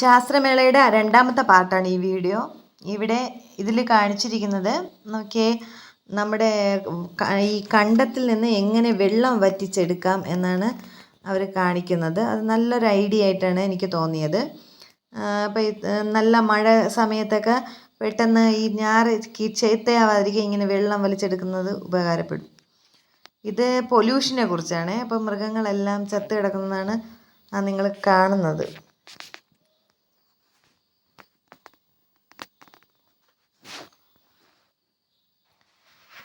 ശാസ്ത്രമേളയുടെ രണ്ടാമത്തെ പാർട്ടാണ് ഈ വീഡിയോ. ഇവിടെ ഇതിൽ കാണിച്ചിരിക്കുന്നത് നോക്കിയേ നമ്മുടെ ഈ കണ്ടത്തിൽ നിന്ന് എങ്ങനെ വെള്ളം വറ്റിച്ചെടുക്കാം എന്നാണ് അവർ കാണിക്കുന്നത്. അത് നല്ലൊരു ഐഡിയ ആയിട്ടാണ് എനിക്ക് തോന്നിയത്. അപ്പോൾ നല്ല മഴ സമയത്തൊക്കെ പെട്ടെന്ന് ഈ ഞാറ് ചേത്തയാവാതിരിക്കുക ഇങ്ങനെ വെള്ളം വലിച്ചെടുക്കുന്നത് ഉപകാരപ്പെടും. ഇത് പൊല്യൂഷനെ കുറിച്ചാണ്. അപ്പോൾ മൃഗങ്ങളെല്ലാം ചത്ത് കിടക്കുന്നതാണ് നിങ്ങൾ കാണുന്നത്.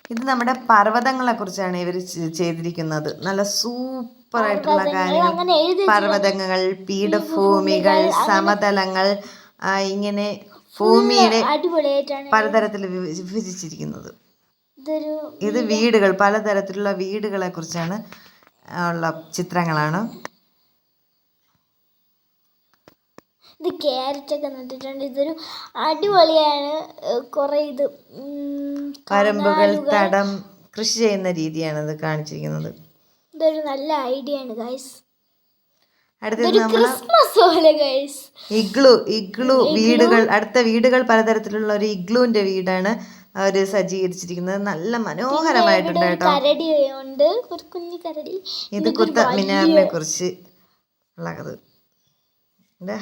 ഇത് നമ്മുടെ പർവതങ്ങളെ കുറിച്ചാണ് ഇവർ ചെയ്തിരിക്കുന്നത്. നല്ല സൂപ്പർ ആയിട്ടുള്ള കാര്യങ്ങൾ. പർവതങ്ങൾ പീഠഭൂമികൾ സമതലങ്ങൾ ഇങ്ങനെ ഭൂമിയുടെ പലതരത്തിൽ വിഭ- വിഭജിച്ചിരിക്കുന്നത്. ഇത് വീടുകൾ പലതരത്തിലുള്ള വീടുകളെ കുറിച്ചാണ് ഉള്ള ചിത്രങ്ങളാണ്. ഇത് ക്യാരറ്റ് ഒക്കെ നട്ടിട്ടുണ്ട്. ഇതൊരു അടിപൊളിയാണ്. കുറേ ഇത്. വരമ്പുകൾ തടം കൃഷി ചെയ്യുന്ന രീതിയാണ് ഇത് കാണിച്ചിരിക്കുന്നത്. ഇതൊരു നല്ല ഐഡിയ ആണ് ഗൈസ് ഇഗ്ലു ഇഗ്ലു വീടുകൾ അടുത്ത വീടുകൾ പലതരത്തിലുള്ള ഒരു ഇഗ്ലുവിന്റെ വീടാണ് അവർ സജ്ജീകരിച്ചിരിക്കുന്നത്. നല്ല മനോഹരമായിട്ടുണ്ട് കേട്ടോ. ഇത് കുത്ത മിനാറിനെ കുറിച്ച് ഉള്ളത്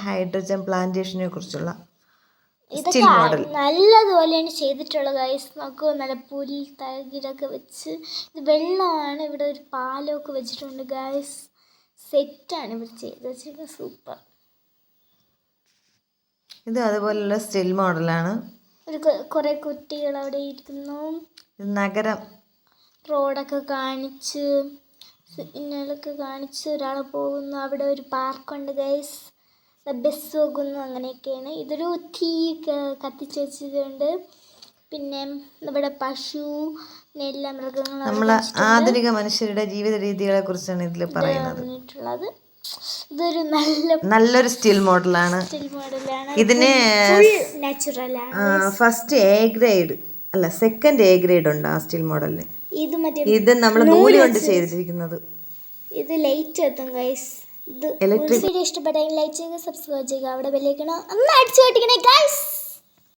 ഹൈഡ്രജൻ പ്ലാന്റേഷനെ കുറിച്ചുള്ള ഇതൊക്കെ നല്ലതുപോലെയാണ് ചെയ്തിട്ടുള്ളത് ഗൈസ് നോക്കൂ നല്ല പുൽ തകിടൊക്കെ വെച്ച് ഇത് വെള്ളമാണ് ഇവിടെ ഒരു പാലമൊക്കെ വെച്ചിട്ടുണ്ട് ഗൈസ് സെറ്റാണ് ഇവർ ചെയ്ത് വെച്ചിരിക്കുന്നത് സൂപ്പർ ഇത് അതുപോലുള്ള സ്റ്റിൽ മോഡലാണ് ഒരു കുറെ കുട്ടികൾ അവിടെ ഇരിക്കുന്നു. നഗരം. റോഡൊക്കെ കാണിച്ച് സിഗ്നലൊക്കെ കാണിച്ച് ഒരാൾ പോകുന്നു. അവിടെ ഒരു പാർക്കുണ്ട് ഗൈസ് ബസ് പോകുന്നു അങ്ങനെയൊക്കെയാണ്. ഇതൊരു തീ കത്തിച്ച് പിന്നെ നമ്മുടെ പശു എല്ലാ മൃഗങ്ങളും അവിടെ നമ്മളെ ആധുനിക മനുഷ്യരുടെ ജീവിത രീതികളെ കുറിച്ചാണ് ഇതിൽ പറയുന്നത് ഇതൊരു നല്ല നല്ലൊരു സ്റ്റീൽ മോഡലാണ്. ഇതിന് ഫസ്റ്റ് എ ഗ്രേഡ് അല്ല സെക്കൻഡ് എ ഗ്രേഡ് ഉണ്ട് ആ സ്റ്റീൽ മോഡലിന്. ഇത് നമ്മൾ നൂൽ കൊണ്ട് ചെയ്തിരിക്കുന്നത്. ഇത് ലൈറ്റ് എത്തും ഗൈസ് ഇത് ഇഷ്ടപ്പെട്ടെങ്കിൽ ലൈക്ക് ചെയ്യുക സബ്സ്ക്രൈബ് ചെയ്യുക. അവിടെ ബെല്ലേക്കണോ ഒന്ന് അടിച്ചു കേട്ടിക്കണേ ഗൈസ്